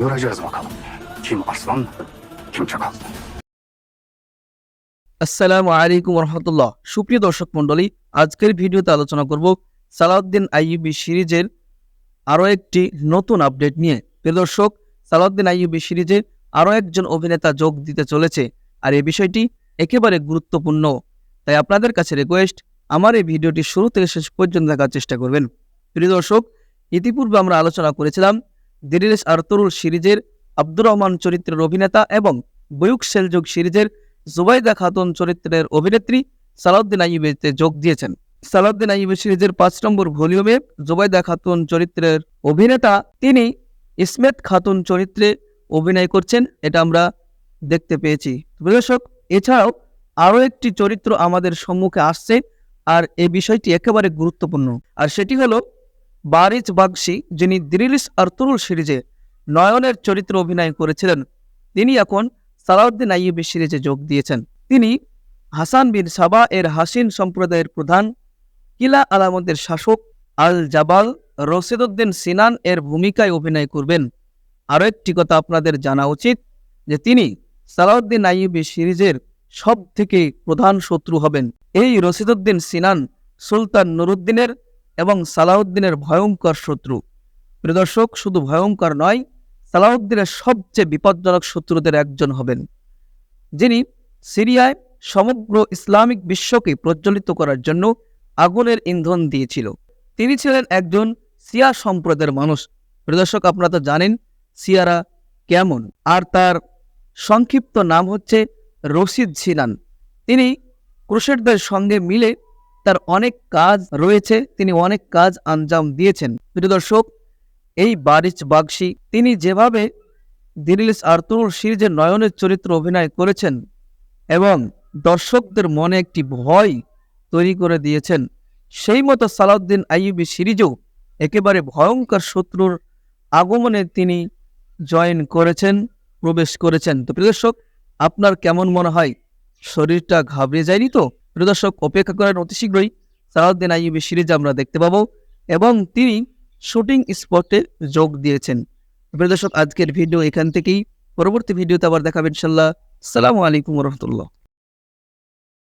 Göreceğiz bakalım. Kim aslan, kim çakal. আসসালামু আলাইকুম রহমতুল্লাহ সুপ্রিয় দর্শক মণ্ডলী আজকের ভিডিওতে আলোচনা করব সালাউদ্দিন আইয়ুবি সিরিজের আরও একটি নতুন আপডেট নিয়ে প্রিয় দর্শক সালাউদ্দিন আইয়ুবি সিরিজে আরও একজন অভিনেতা যোগ দিতে চলেছে আর এই বিষয়টি একেবারে গুরুত্বপূর্ণ তাই আপনাদের কাছে রিকোয়েস্ট আমার এই ভিডিওটি শুরু থেকে শেষ পর্যন্ত দেখার চেষ্টা করবেন প্রিয় দর্শক ইতিপূর্বে আমরা আলোচনা করেছিলাম দিরিলেশ আরতরুল সিরিজের আব্দুর রহমান চরিত্রের অভিনেতা এবং বয়ুক সেলযোগ সিরিজের জুবাইদা খাতুন চরিত্রের অভিনেত্রী সালাউদ্দিন আইয়ুবেতে যোগ দিয়েছেন। সালাউদ্দিন আইয়ুবে সিরিজের পাঁচ নম্বর ভলিউমে জুবাইদা খাতুন চরিত্রের অভিনেতা তিনি ইসমেত খাতুন চরিত্রে অভিনয় করছেন, এটা আমরা দেখতে পেয়েছি। তো দর্শক, এছাড়াও আরও একটি চরিত্র আমাদের সম্মুখে আসছে, আর এই বিষয়টি একেবারে গুরুত্বপূর্ণ। আর সেটি হলো বারিজ বাগশি, যিনি দিরিলিস আর্তুরুল সিরিজে নয়নের চরিত্র অভিনয় করেছিলেন, তিনি এখন সালাউদ্দিন আইয়ুবী সিরিজে যোগ দিয়েছেন। তিনি হাসান বিন সাবা এর হাসিন সম্প্রদায়ের প্রধান, কিলা আলামতের শাসক আল জাবাল রশিদুদ্দিন সিনান এর ভূমিকায় অভিনয় করবেন। আরও একটি কথা আপনাদের জানা উচিত, যে তিনি সালাউদ্দিন আইয়ুবী সিরিজের সব থেকে প্রধান শত্রু হবেন। এই রশিদুদ্দিন সিনান সুলতান নুরুদ্দিনের এবং সালাউদ্দিনের ভয়ঙ্কর শত্রু। প্রিয় দর্শক, শুধু ভয়ঙ্কর নয়, সালাউদ্দিনের সবচেয়ে বিপজ্জনক শত্রুদের একজন হবেন, যিনি সিরিয়ায় সমগ্র ইসলামিক বিশ্বকে প্রজ্বলিত করার জন্য আগুনের ইন্ধন দিয়েছিল। তিনি ছিলেন একজন সিয়া সম্প্রদায়ের মানুষ। প্রদর্শক আপনারা তো জানেন সিয়ারা কেমন। আর তার সংক্ষিপ্ত নাম হচ্ছে রশিদ সিনান। তিনি ক্রুশেডদের সঙ্গে মিলে তার অনেক কাজ রয়েছে, তিনি অনেক কাজ আঞ্জাম দিয়েছেন। প্রিয় দর্শক, এই বারিচ বাগশি তিনি যেভাবে দিরিলিস আর্তুর সিরিজের নয়নের চরিত্র অভিনয় করেছেন এবং দর্শকদের মনে একটি ভয় তৈরি করে দিয়েছেন, সেই মতো সালাউদ্দিন আইয়ুবী সিরিজেও একেবারে ভয়ঙ্কর শত্রুর আগমনে তিনি জয়েন করেছেন, প্রবেশ করেছেন। তো প্রিয় দর্শক, আপনার কেমন মনে হয়? শরীরটা ঘাবড়ে যায়নি তো? প্রিয় দর্শক, অপেক্ষা করেন অতি শীঘ্রই সালাউদ্দিন আইবের সিরিজ আমরা দেখতে পাবো এবং তিনি শুটিং স্পটে যোগ দিয়েছেন। প্রিয় দর্শক, আজকের ভিডিও এখান থেকেই। পরবর্তী ভিডিওতে আবার দেখাবেন ইনশাল্লাহ সালামু আলাইকুম রহমতুল্লাহ।